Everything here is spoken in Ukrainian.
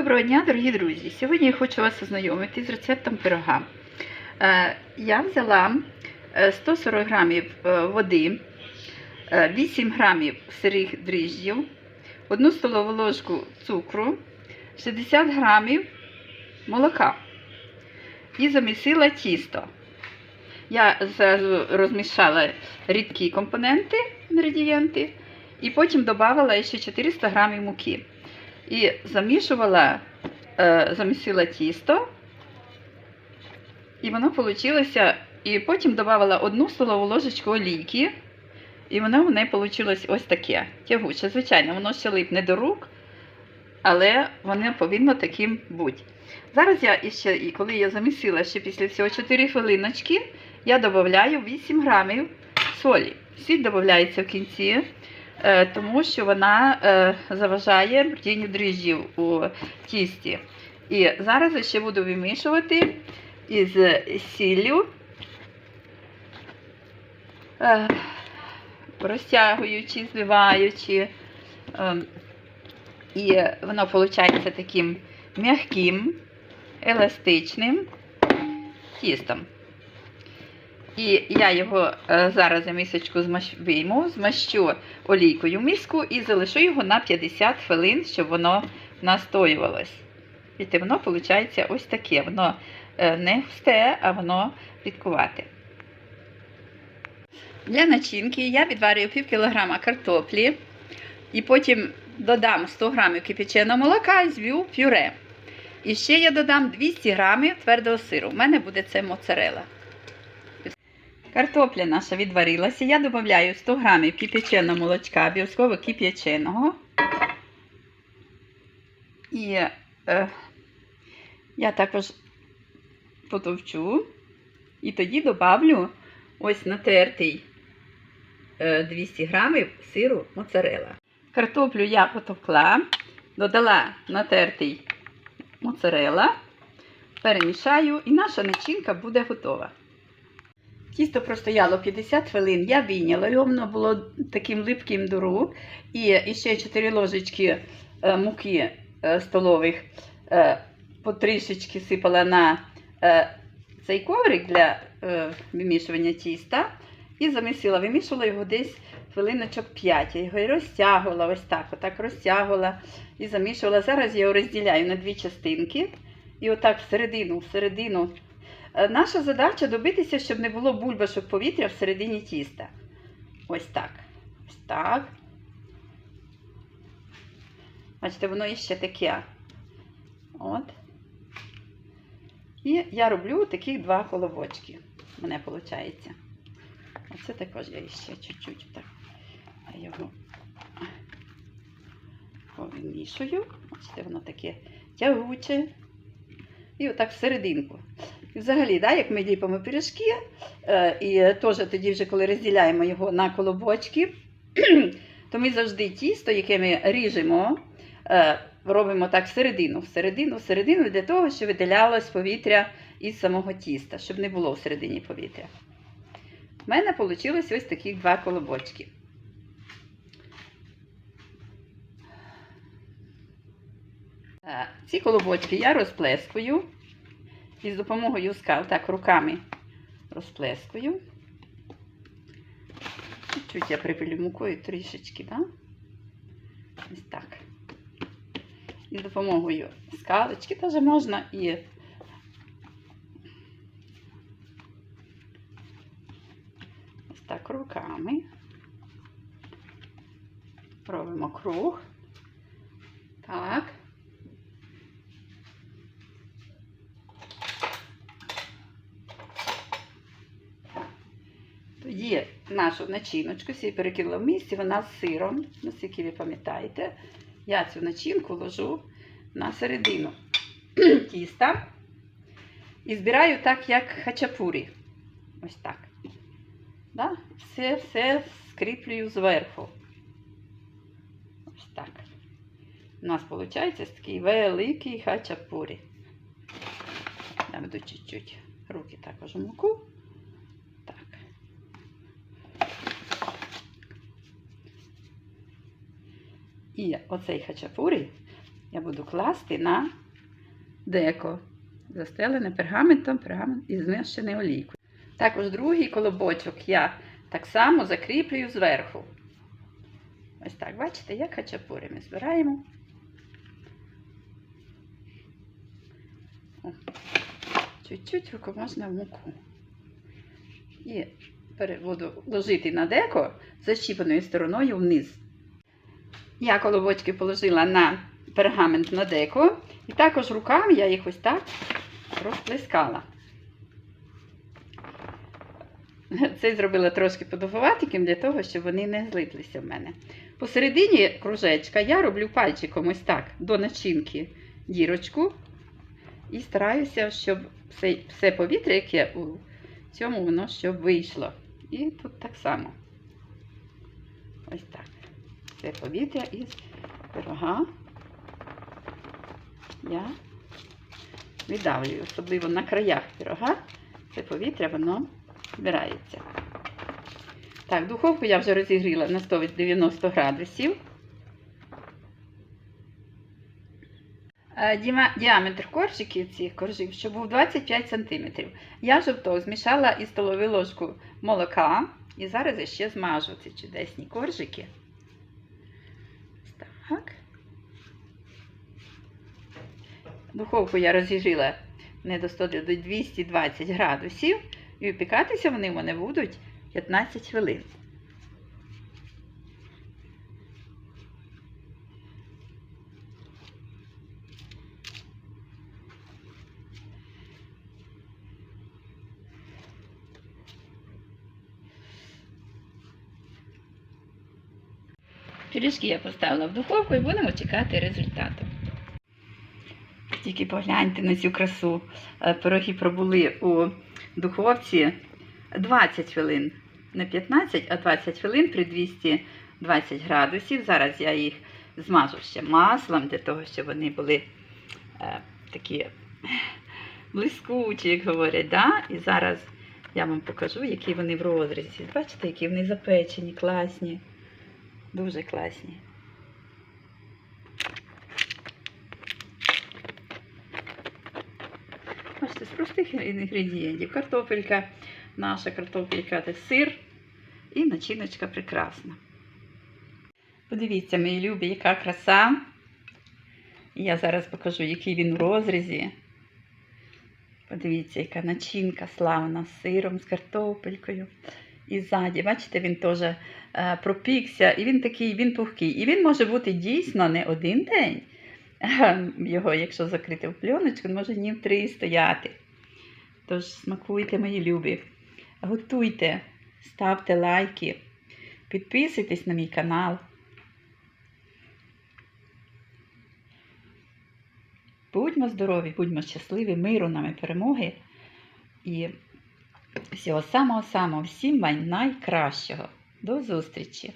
Доброго дня, дорогі друзі! Сьогодні я хочу вас ознайомити з рецептом пирога. Е, Я взяла е, 140 грамів е, води, е, 8 грамів сирих дріжджів, 1 столову ложку цукру, 60 грамів молока і замісила тісто. Я зразу розмішала рідкі компоненти, інгредієнти, і потім додавала ще 400 грамів муки. І замішувала, е, замісила тісто, і воно вийшло, і потім додавала одну столову ложечку олійки, і воно в неї вийшло ось таке тягуче. Звичайно, воно ще липне до рук, але воно повинно таким бути. Зараз я іще, і коли я замісила ще після всього 4 хвилиночки, я додаю 8 грамів солі. Сіль додається в кінці. Е, тому що вона е, заважає бродінню дріжджів у тісті. І зараз я ще буду вимішувати із сіллю, е, розтягуючи, збиваючи. І воно виходить таким м'яким, еластичним тістом. І я його е, зараз за місочку вийму, змащу олійкою в миску і залишу його на 50 хвилин, щоб воно настоювалось. І воно виходить ось таке. Воно е, не густе, а воно рідкувате. Для начинки я відварюю пів кілограма картоплі і потім додам 100 грамів кипяченого молока і зв'ю пюре. І ще я додам 200 грамів твердого сиру. У мене буде це моцарела. Картопля наша відварилася. Я додаю 100 грамів кип'яченого молочка, обов'язково кип'яченого. І е, я також потовчу. І тоді додавлю ось натертий е, 200 грамів сиру моцарела. Картоплю я потовкла, додала натертий моцарела, перемішаю, і наша начинка буде готова. Тісто простояло 50 хвилин, я вийняла його, воно було таким липким до рук. І ще 4 ложечки е, муки е, столових е, потрішечки сипала на цей коврик для вимішування тіста. І замісила, вимішувала його десь хвилиночок 5. Я його розтягувала, ось так, отак розтягувала і замішувала. Зараз я його розділяю на дві частинки. І отак всередину, всередину. Наша задача добитися, щоб не було бульбашок повітря всередині тіста. Ось так. Ось так. Бачите, воно іще таке. От. І я роблю таких два колобочки. У мене виходить. Оце також я ще чуть-чуть так його повимішую. Бачите, воно таке тягуче. І отак всерединку. Взагалі, да, як ми ліпимо пиріжки, е, і теж тоді, вже, коли розділяємо його на колобочки, то ми завжди тісто, яке ми ріжемо, е, робимо так всередину, всередину, всередину, для того, щоб виділялось повітря із самого тіста, щоб не було всередині повітря. У мене вийшло ось такі два колобочки. Е, Ці колобочки я розплескую. І з допомогою скал, так, руками розплескую. Чуть я припилю мукою трішечки, да? Ось так. І з допомогою скалочки теж можна і ось так руками. Робимо круг. Так. Тоді нашу начиночку всі перекинула в місці, вона з сиром, наскільки ви пам'ятаєте, я цю начинку ложу на середину тіста і збираю так, як хачапурі. Ось так. Да? Все все скріплюю зверху. Ось так. У нас виходить такий великий хачапурі. Я буду чуть-чуть руки також в муку. І оцей хачапурі я буду класти на деко, застелене пергаментом, пергамент і змішаний олійкою. Також другий колобочок я так само закріплюю зверху. Ось так, бачите, як хачапурі ми збираємо. Чуть-чуть руку можна в муку. І пере- буду ложити на деко защіпаною стороною вниз. Я колобочки положила на пергамент на деко, і також руками я їх ось так розплескала. Це зробила трошки подовгуватиким для того, щоб вони не злиплися в мене. Посередині кружечка я роблю пальчиком ось так до начинки дірочку і стараюся, щоб все, все повітря, яке у цьому воно щоб вийшло. І тут так само. Ось так. Це повітря із пирога я видавлюю, особливо на краях пирога. Це повітря, воно збирається. Так, духовку я вже розігріла на 190 градусів. Е, Діаметр коржиків цих коржів, що був 25 см. Я жовток змішала із столову ложку молока. І зараз ще змажу ці чудесні коржики. Так. Духовку я розіжила не до 100, до 220 градусів. І випікатися вони в мене будуть 15 хвилин. Пиріжки я поставила в духовку і будемо чекати результату. Тільки погляньте на цю красу. Е, Пироги пробули у духовці 20 хвилин. Не 15, а 20 хвилин при 220 градусів. Зараз я їх змажу ще маслом для того, щоб вони були е, такі блискучі, як говорять. Да? І зараз я вам покажу, які вони в розрізі. Бачите, які вони запечені, класні. Дуже класні. Бачите, з простих інгредієнтів. Картопелька, наша картопелька, це сир і начиночка прекрасна. Подивіться, мої любі, яка краса. Я зараз покажу, який він в розрізі. Подивіться, яка начинка славна з сиром, з картопелькою. І ззаді, бачите, він теж е, пропікся, і він такий, він пухкий. І він може бути дійсно не один день. Його, якщо закрити в пленочку, він може днів три стояти. Тож смакуйте, мої любі. Готуйте, ставте лайки, підписуйтесь на мій канал. Будьмо здорові, будьмо щасливі, миру нам і перемоги. І всього самого-самого, всім найкращого. До зустрічі!